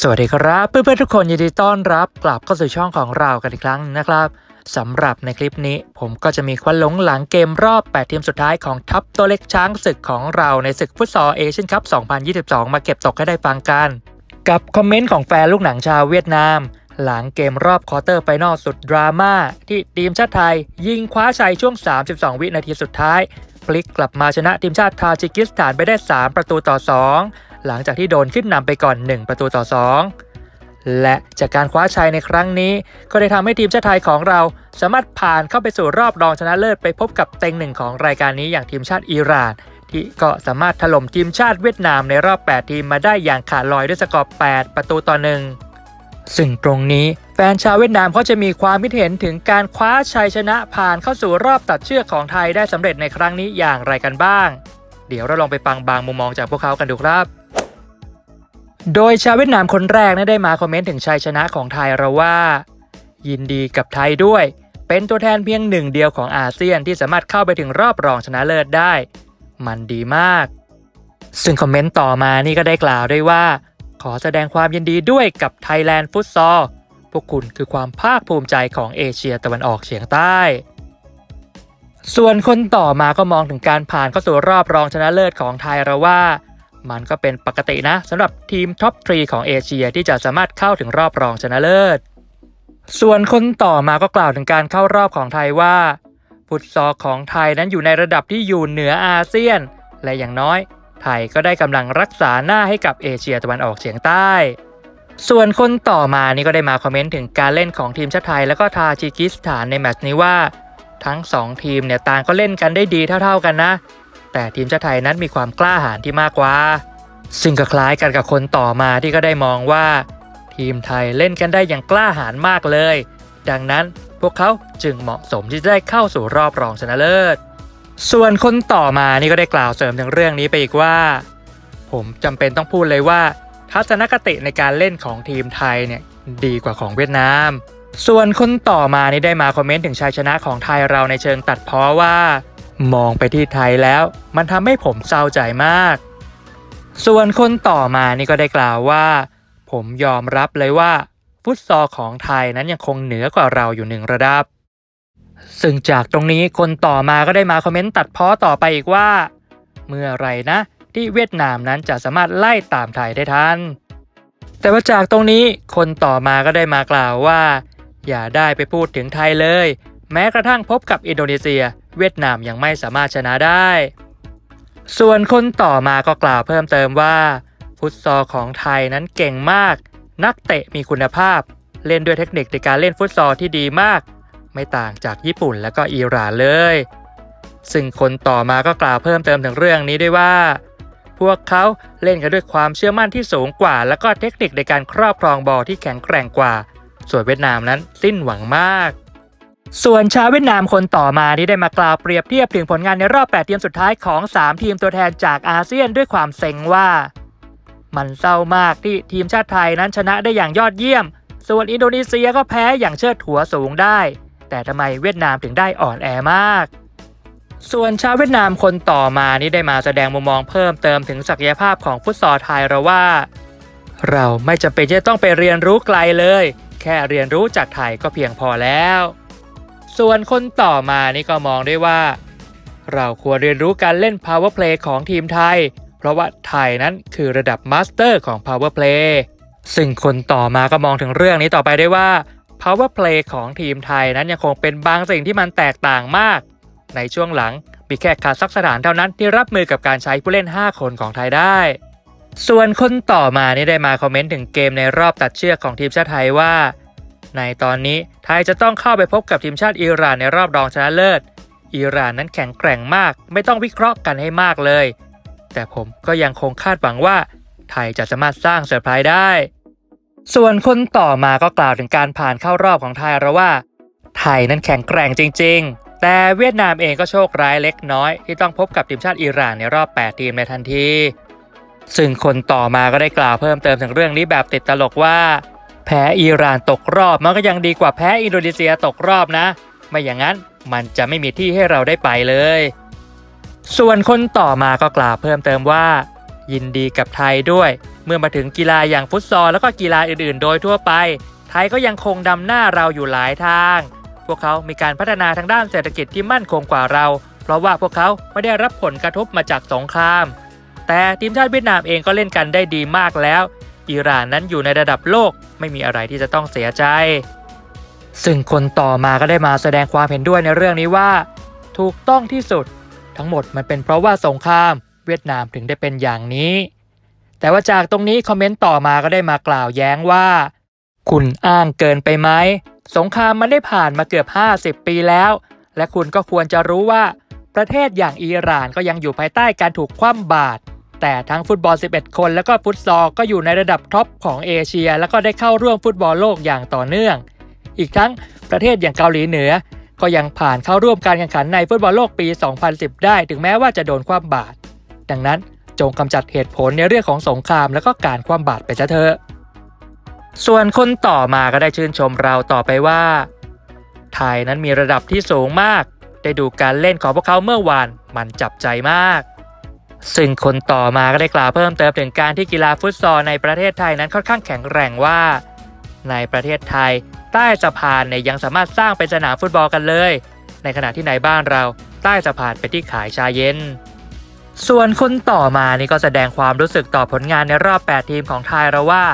สวัสดีครับเพื่อนๆทุกคนยินดีต้อนรับกลับเข้าสู่ช่องของเรากันอีกครั้งนะครับสำหรับในคลิปนี้ผมก็จะมีควันหลงหลังเกมรอบ 8 ทีมสุดท้ายของทัพตัวเล็กช้างศึกของเราในศึกฟุตซอลเอเชียนคัพ 2022 มาเก็บตกให้ได้ฟังกัน กับคอมเมนต์ของแฟนลูกหนังชาวเวียดนาม หลังเกมรอบควอเตอร์ไฟนอลสุดดราม่าที่ทีมชาติไทย ยิงคว้าชัยช่วง 32 วินาทีสุดท้าย พลิกกลับมาชนะทีมชาติทาจิกิสถานไปได้ 3 ประตูต่อ 2 หลังจากที่โดนขึ้นนำไปก่อน 1 ประตูต่อ 2 และจากการคว้าชัยในครั้งนี้ ก็ได้ทำให้ทีมชาติไทยของเรา สามารถผ่านเข้าไปสู่รอบรองชนะเลิศไปพบกับเต็งหนึ่งของรายการนี้อย่างทีมชาติอิหร่านที่ก็สามารถถล่มทีมชาติเวียดนามในรอบ 8 ทีมมาได้อย่างขาดลอยด้วยสกอร์ 8 ประตูต่อหนึ่ง ซึ่งตรงนี้แฟนชาวเวียดนามเขาจะมีความคิดเห็นถึงการคว้าชัยชนะผ่านเข้าสู่รอบตัดเชือกของไทยได้สำเร็จในครั้งนี้อย่างไรกันบ้าง เดี๋ยวเราลองไปฟังบางมุมมองจากพวกเขากันดูครับโดยชาวเวียดนามคนแรกนะได้มาคอมเมนต์ถึงชัยชนะของไทยเราว่า ยินดีกับไทยด้วย เป็นตัวแทนเพียงหนึ่งเดียวของอาเซียนที่สามารถเข้าไปถึงรอบรองชนะเลิศได้ มันดีมาก ซึ่งคอมเมนต์ต่อมานี่ก็ได้กล่าวด้วยว่า ขอแสดงความยินดีด้วยกับ Thailand f o o t s a l พวกคุณคือความภาคภูมิใจของเอเชียตะวันออกเฉียงใต้ ส่วนคนต่อมาก็มองถึงการผ่านเข้าสู่รอบรองชนะเลิศของไทยเราว่า มันก็เป็นปกตินะสำหรับทีมท็อปทรีของเอเชียที่จะสามารถเข้าถึงรอบรองชนะเลิศ ส่วนคนต่อมาก็กล่าวถึงการเข้ารอบของไทยว่าฟุตซอลของไทยนั้นอยู่ในระดับที่อยู่เหนืออาเซียน และอย่างน้อย ไทยก็ได้กำลังรักษาหน้าให้กับเอเชียตะวันออกเฉียงใต้ ส่วนคนต่อมานี่ก็ได้มาคอมเมนต์ถึงการเล่นของทีมชาติไทย แล้วก็ทาจิกิสถานในแมตช์นี้ว่าทั้ง 2 ทีมเนี่ยต่างก็เล่นกันได้ดีเท่า ๆกันนะ แต่ทีมชาติไทยนั้นมีความกล้าหาญที่มากกว่า ซึ่งก็คล้ายกันกับคนต่อมาที่ก็ได้มองว่า ทีมไทยเล่นกันได้อย่างกล้าหาญมากเลย ดังนั้นพวกเขาจึงเหมาะสมที่จะได้เข้าสู่รอบรองชนะเลิศ ส่วนคนต่อมานี่ก็ได้กล่าวเสริมถึงเรื่องนี้ไปอีกว่า ผมจำเป็นต้องพูดเลยว่า ทัศนคติในการเล่นของทีมไทยเนี่ยดีกว่าของเวียดนาม ส่วนคนต่อมานี่ได้มาคอมเมนต์ถึงชัยชนะของไทยเราในเชิงตัดพ้อว่า มองไปที่ไทยแล้ว มันทำให้ผมเศร้าใจมาก ส่วนคนต่อมานี่ก็ได้กล่าวว่า ผมยอมรับเลยว่าฟุตซอลของไทยนั้นยังคงเหนือกว่าเราอยู่หนึ่งระดับ ซึ่งจากตรงนี้คนต่อมาก็ได้มาคอมเมนต์ตัดพ้อต่อไปอีกว่า เมื่อไรนะ ที่เวียดนามนั้นจะสามารถไล่ตามไทยได้ทันแต่ว่าจากตรงนี้คนต่อมาก็ได้มากล่าวว่า อย่าได้ไปพูดถึงไทยเลย แม้กระทั่งพบกับอินโดนีเซีย เวียดนามยังไม่สามารถชนะได้ ส่วนคนต่อมาก็กล่าวเพิ่มเติมว่า ฟุตซอลของไทยนั้นเก่งมาก นักเตะมีคุณภาพ เล่นด้วยเทคนิคในการเล่นฟุตซอลที่ดีมาก ไม่ต่างจากญี่ปุ่นและก็อิหร่านเลย ซึ่งคนต่อมาก็กล่าวเพิ่มเติมถึงเรื่องนี้ด้วยว่า พวกเขาเล่นกันด้วยความเชื่อมั่นที่สูงกว่า และก็เทคนิคในการครอบครองบอลที่แข็งแกร่งกว่า ส่วนเวียดนามนั้นสิ้นหวังมากส่วนชาวเวียดนามคนต่อมาที่ได้มากล่าวเปรียบเทียบถึงผลงานในรอบ 8 ทีมสุดท้ายของ 3 ทีมตัวแทนจากอาเซียนด้วยความเซ็งว่า มันเศร้ามากที่ทีมชาติไทยนั้นชนะได้อย่างยอดเยี่ยม ส่วนอินโดนีเซียก็แพ้อย่างเชิดหัวสูงได้ แต่ทำไมเวียดนามถึงได้อ่อนแอมาก ส่วนชาวเวียดนามคนต่อมานี่ได้มาแสดงมุมมองเพิ่มเติมถึงศักยภาพของฟุตซอลไทยเราว่า เราไม่จำเป็นจะต้องไปเรียนรู้ไกลเลย แค่เรียนรู้จากไทยก็เพียงพอแล้ว ส่วนคนต่อมานี่ก็มองได้ว่า เราควรเรียนรู้การเล่น power play ของทีมไทย เพราะว่าไทยนั้นคือระดับมาสเตอร์ของ power play ซึ่งคนต่อมาก็มองถึงเรื่องนี้ต่อไปได้ว่า power play ของทีมไทยนั้นยังคงเป็นบางสิ่งที่มันแตกต่างมาก ในช่วงหลังมีแค่คาซักสถานเท่านั้นที่รับมือกับการใช้ผู้เล่น 5 คนของไทยได้ ส่วนคนต่อมานี่ได้มาคอมเมนต์ถึงเกมในรอบตัดเชือกของทีมชาติไทยว่า ในตอนนี้ไทยจะต้องเข้าไปพบกับทีมชาติอิหร่านในรอบรองชนะเลิศอิหร่านนั้นแข็งแกร่งมาก ไม่ต้องวิเคราะห์กันให้มากเลย แต่ผมก็ยังคงคาดหวังว่า ไทยจะสามารถสร้างเซอร์ไพรส์ได้ ส่วนคนต่อมาก็กล่าวถึงการผ่านเข้ารอบของไทยเราว่า ไทยนั้นแข็งแกร่งจริง ๆ แต่เวียดนามเองก็โชคร้ายเล็กน้อย ที่ต้องพบกับทีมชาติอิหร่านในรอบ 8 ทีมในทันที ซึ่งคนต่อมาก็ได้กล่าวเพิ่มเติมถึงเรื่องนี้แบบติดตลกว่า แพ้อิหร่านตกรอบมันก็ยังดีกว่าแพ้อินโดนีเซียตกรอบนะ ไม่อย่างนั้นมันจะไม่มีที่ให้เราได้ไปเลย ส่วนคนต่อมาก็กล่าวเพิ่มเติมว่า ยินดีกับไทยด้วย เมื่อมาถึงกีฬาอย่างฟุตซอลแล้วก็กีฬาอื่นๆ โดยทั่วไป ไทยก็ยังคงดำหน้าเราอยู่หลายทาง พวกเขามีการพัฒนาทางด้านเศรษฐกิจที่มั่นคงกว่าเรา เพราะว่าพวกเขาไม่ได้รับผลกระทบมาจากสงคราม แต่ทีมชาติเวียดนามเองก็เล่นกันได้ดีมากแล้ว อิหร่านนั้นอยู่ในระดับโลกไม่มีอะไรที่จะต้องเสียใจ ซึ่งคนต่อมาก็ได้มาแสดงความเห็นด้วยในเรื่องนี้ว่า ถูกต้องที่สุด ทั้งหมดมันเป็นเพราะว่าสงคราม เวียดนามถึงได้เป็นอย่างนี้ แต่ว่าจากตรงนี้คอมเมนต์ต่อมาก็ได้มากล่าวแย้งว่า คุณอ้างเกินไปไหม สงครามมันได้ผ่านมาเกือบ 50 ปีแล้ว และคุณก็ควรจะรู้ว่า ประเทศอย่างอิหร่านก็ยังอยู่ภายใต้การถูกคว่ำบาตรแต่ทั้งฟุตบอล 11 คนแล้วก็ฟุตซอลก็อยู่ในระดับท็อปของเอเชีย แล้วก็ได้เข้าร่วมฟุตบอลโลกอย่างต่อเนื่อง อีกทั้งประเทศอย่างเกาหลีเหนือ ก็ยังผ่านเข้าร่วมการแข่งขันในฟุตบอลโลกปี 2010 ได้ ถึงแม้ว่าจะโดนคว่ำบาตรดังนั้น จงกำจัดเหตุผลในเรื่องของสงครามแล้วก็การคว่ำบาตรไปซะเถอะ ส่วนคนต่อมาก็ได้ชื่นชมเราต่อไปว่า ไทยนั้นมีระดับที่สูงมาก ได้ดูการเล่นของพวกเขาเมื่อวานมันจับใจมาก ซึ่งคนต่อมาก็ได้กล่าวเพิ่มเติมถึงการที่กีฬาฟุตซอลในประเทศไทยนั้นค่อนข้างแข็งแรงว่า ในประเทศไทย ใต้สะพานเนี่ยยังสามารถสร้างเป็นสนามฟุตบอลกันเลย ในขณะที่ในบ้านเราใต้สะพานเป็นที่ขายชาเย็น ส่วนคนต่อมานี่ก็แสดงความรู้สึกต่อผลงานในรอบ 8 ทีมของไทยเราว่า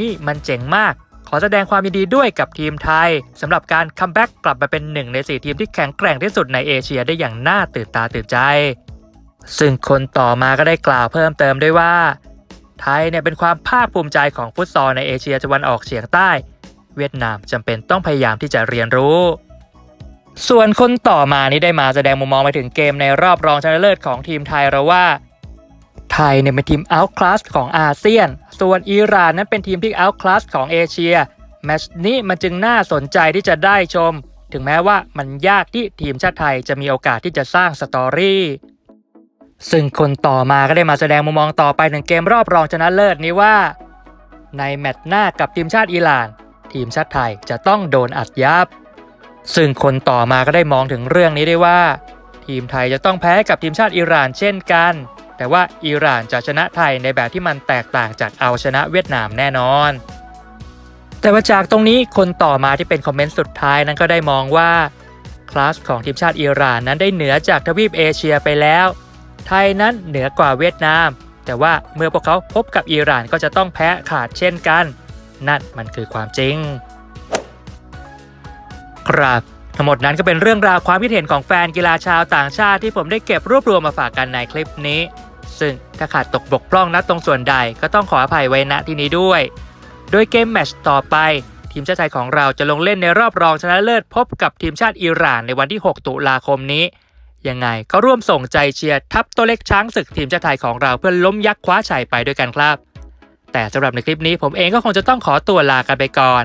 นี่มันเจ๋งมาก ขอแสดงความยินดีด้วยกับทีมไทยสำหรับการคัมแบ็กกลับมาเป็นหนึ่งใน 4 ทีมที่แข็งแกร่งที่สุดในเอเชียได้อย่างน่าตื่นตาตื่นใจ ซึ่งคนต่อมาก็ได้กล่าวเพิ่มเติมด้วยว่า ไทยเนี่ยเป็นความภาคภูมิใจของฟุตซอลในเอเชียตะวันออกเฉียงใต้ เวียดนามจำเป็นต้องพยายามที่จะเรียนรู้ ส่วนคนต่อมานี่ได้มาแสดงมุมมองไปถึงเกมในรอบรองชนะเลิศของทีมไทยเราว่า ไทยเนี่ยเป็นทีม out class ของอาเซียน ส่วนอิหร่านนั้นเป็นทีมที่ out class ของเอเชียแมตช์นี้มันจึงน่าสนใจที่จะได้ชม ถึงแม้ว่ามันยากที่ทีมชาติไทยจะมีโอกาสที่จะสร้างสตอรี่ซึ่งคนต่อมาก็ได้มาแสดงมุมมองต่อไปถึงเกมรอบรองชนะเลิศนี้ว่า ในแมตช์หน้ากับทีมชาติอิหร่าน ทีมชาติไทยจะต้องโดนอัดยับ ซึ่งคนต่อมาก็ได้มองถึงเรื่องนี้ได้ว่า ทีมไทยจะต้องแพ้กับทีมชาติอิหร่านเช่นกัน แต่ว่าอิหร่านจะชนะไทยในแบบที่มันแตกต่างจากเอาชนะเวียดนามแน่นอน แต่ว่าจากตรงนี้คนต่อมาที่เป็นคอมเมนต์สุดท้ายนั้นก็ได้มองว่าคลาสของทีมชาติอิหร่านนั้นได้เหนือจากทวีปเอเชียไปแล้ว ไทยนั้นเหนือกว่าเวียดนาม แต่ว่าเมื่อพวกเขาพบกับอิหร่านก็จะต้องแพ้ขาดเช่นกัน นั่นมันคือความจริง ครับ ทั้งหมดนั้นก็เป็นเรื่องราวความคิดเห็นของแฟนกีฬาชาวต่างชาติที่ผมได้เก็บรวบรวมมาฝากกันในคลิปนี้ ซึ่งถ้าขาดตกบกพร่องนัดตรงส่วนใดก็ต้องขออภัยไว้ณที่นี้ด้วย โดยเกมแมตช์ต่อไป ทีมชาติไทยของเราจะลงเล่นในรอบรองชนะเลิศพบกับทีมชาติอิหร่านในวันที่ 6 ตุลาคมนี้ยังไงก็ร่วมส่งใจเชียร์ทัพตัวเล็กช้างศึกทีมชาติไทยของเราเพื่อล้มยักษ์คว้าชัยไปด้วยกันครับ แต่สำหรับในคลิปนี้ผมเองก็คงจะต้องขอตัวลากันไปก่อน